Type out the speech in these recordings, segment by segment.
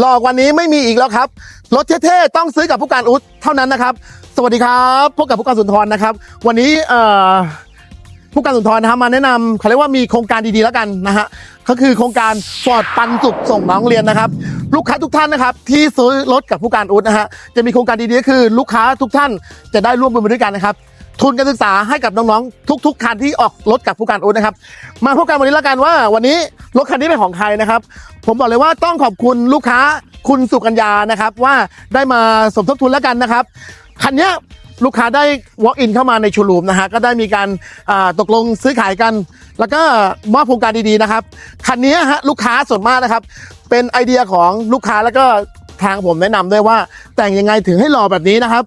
หลอกวันนี้ไม่มีอีกแล้วครับ รถเท่ๆต้องซื้อกับผู้การอุ๊ดเท่านั้นนะครับ สวัสดีครับพบกับผู้การสุนทรนะครับ วันนี้เอ่อผู้การสุนทรนะครับมาแนะนำเขาเรียกว่ามีโครงการดีๆแล้วกันนะฮะก็คือโครงการฟอร์ดปันสุขส่งน้องเรียนนะครับ ลูกค้าทุกท่านนะครับ ที่ซื้อรถกับผู้การอุ๊ดนะฮะจะมีโครงการดีๆก็คือ ลูกค้าทุกท่านจะได้ร่วมบุญไปด้วยกันนะครับ ทุนการศึกษาให้กับน้องๆ ทุก ๆ คันที่ออกรถกับผู้การอุดนะครับ มาพบกันวันนี้แล้วกันว่า วันนี้รถคันนี้เป็นของใครนะครับ ผมบอกเลยว่าต้องขอบคุณลูกค้าคุณสุกัญญานะครับ ว่าได้มาสมทบทุนแล้วกันนะครับคันนี้ลูกค้าได้ walk in เข้ามาในชว์รูมนะฮะก็ได้มีการตกลงซื้อขายกัน แล้วก็มอบโครงการดีๆนะครับคันนี้ฮะลูกค้าส่วนมากนะครับ เป็นไอเดียของลูกค้าแล้วก็ทางผมแนะนำด้วยว่า แต่งยังไงถึงให้หล่อแบบนี้นะครับ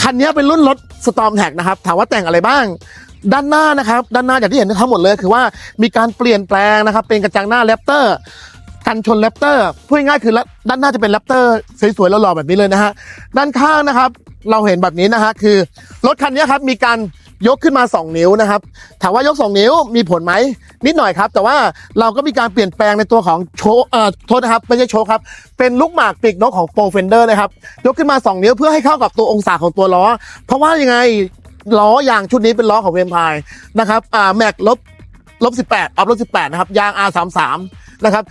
คันนี้เป็นรุ่นรถ สตอมแท็กนะครับ ถามว่าแต่งอะไรบ้าง ด้านหน้านะครับ ด้านหน้าอย่างที่เห็นทั้งหมดเลย คือว่ามีการเปลี่ยนแปลงนะครับ เป็นกระจังหน้าแรปเตอร์กันชนแรปเตอร์พูดง่ายคือด้านหน้าจะเป็นแรปเตอร์สวยๆหล่อๆแบบนี้เลยนะฮะด้านข้างนะครับ เราเห็นแบบนี้นะฮะคือรถคันนี้ครับมีการ ยกขึ้นมา 2 นิ้วนะครับ ถามว่ายก 2 นิ้วมีผลไหมนิดหน่อยครับ แต่ว่าเราก็มีการเปลี่ยนแปลงในตัวของโชว์เอ่อโทษนะครับไม่ใช่โชว์ครับ เป็นลูกหมากปีกนกของโปรเฟนเดอร์นะครับ ยกขึ้นมา 2 นิ้วเพื่อให้เข้ากับตัวองศาของตัวล้อ เพราะว่ายังไงล้อยางชุดนี้เป็นล้อของเวมพายนะครับอ่าแม็กลบลบ18อัพลบ18 นะครับ ยาง R33 นะครับ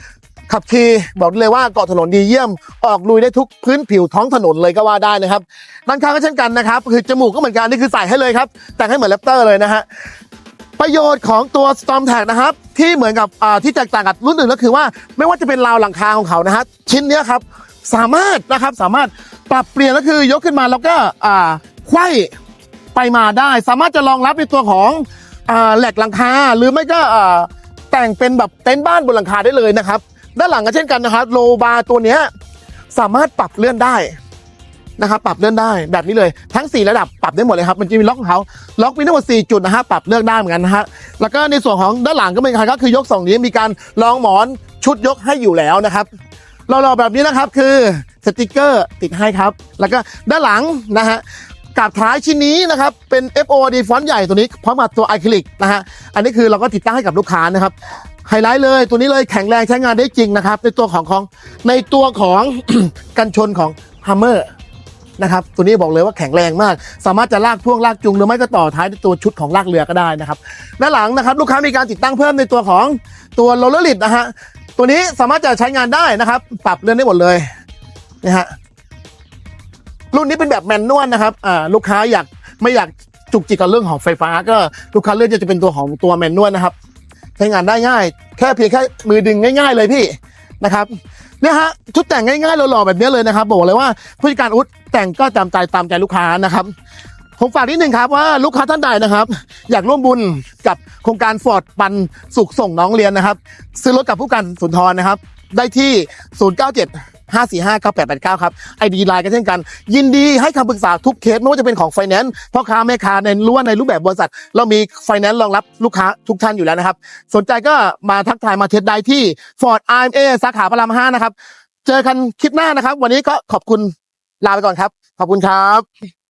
ขับขี่บอกเลยว่าเกาะถนนดีเยี่ยม ออกลุยได้ทุกพื้นผิวท้องถนนเลยก็ว่าได้นะครับด้านข้างก็เช่นกันนะครับ คือจมูกก็เหมือนกันนี่คือใส่ให้เลยครับ แต่งให้เหมือนแรปเตอร์เลยนะฮะประโยชน์ของตัว Storm Tag นะครับที่เหมือนกับที่แตกต่างกับรุ่นอื่นก็คือว่าไม่ว่าจะเป็นราวหลังคาของเขานะฮะชิ้นนี้ครับสามารถนะครับสามารถปรับเปลี่ยนก็คือยกขึ้นมาแล้วก็อ่าไขว้ไปมาได้ สามารถจะรองรับในตัวของอแหลกหลังคาหรือไม่ก็แต่งเป็นแบบเต็นท์บ้านบนหลังคาได้เลยนะครับ ด้านหลังก็เช่นกันนะครับโลบาร์ตัวเนี้ยสามารถปรับเลื่อนได้นะครับปรับเลื่อนได้แบบนี้เลยทั้ง 4 ระดับปรับได้หมดเลยครับมันจะมีล็อกของเขาล็อกมีทั้งหมด4จุดนะฮะปรับเลือกได้เหมือนกันนะฮะแล้วก็ในส่วนของด้านหลังก็เป็นครับก็คือยกสองนี้มีการรองหมอนชุดยกให้อยู่แล้วนะครับเราๆแบบนี้นะครับคือสติกเกอร์ติดให้ครับ แล้วก็ด้านหลังนะฮะกับท้ายชิ้นนี้นะครับเป็น FOD ฟอนต์ใหญ่ตัวนี้พร้อมกับตัวอะคริลิกนะฮะอันนี้คือเราก็ติดตั้งให้กับลูกค้านะครับ ไฮไลท์เลยตัวนี้เลยแข็งแรงใช้งานได้จริงนะครับ ในตัวของของในตัวของ กันชนของ Hummer นะครับตัวนี้บอกเลยว่าแข็งแรงมาก สามารถจะลากพ่วงลากจูงหรือไม่ก็ต่อท้ายด้วยตัวชุดของลากเรือก็ได้นะครับด้านหลังนะครับลูกค้ามีการติดตั้งเพิ่มในตัวของตัวโรลเลอร์ลิดนะฮะตัวนี้สามารถจะใช้งานได้นะครับ ปรับเลื่อนได้หมดเลยนะฮะรุ่นนี้เป็นแบบแมนนวลนะครับอ่าลูกค้าอยากไม่อยากจุกจิกกับเรื่องของไฟฟ้า ก็ลูกค้าเลือกจะเป็นตัวของตัวแมนนวลนะครับ ช้งานได้ง่าย แค่เพียงแค่มือดึงง่าย ๆ เลยพี่นะครับเนี่ยฮะชุดแต่งง่ายๆหล่อๆแบบนี้เลยนะครับบอกเลยว่าผู้จัดการอุ๊ดแต่งก็ตามใจตามใจลูกค้านะครับผมฝากนิดหนึ่งครับว่าลูกค้าท่านใดนะครับ อยากร่วมบุญกับโครงการฟอร์ดปันสุขส่งน้องเรียนนะครับ ซื้อรถกับผู้การสุนทรนะครับ ได้ที่ 097 545 9889 ครับไอดีไลน์ก็เช่นกัน ยินดีให้คำปรึกษาทุกเคสไม่ว่าจะเป็นของไฟแนนซ์พ่อค้าแม่ค้าในรู้ว่าในรูปแบบบริษัท เรามีไฟแนนซ์รองรับลูกค้าทุกท่านอยู่แล้วนะครับ สนใจก็มาทักทายมาเทสได้ที่ Ford RMA สาขาพระราม5นะครับ เจอกันคลิปหน้านะครับ วันนี้ก็ขอบคุณลาไปก่อนครับ ขอบคุณครับ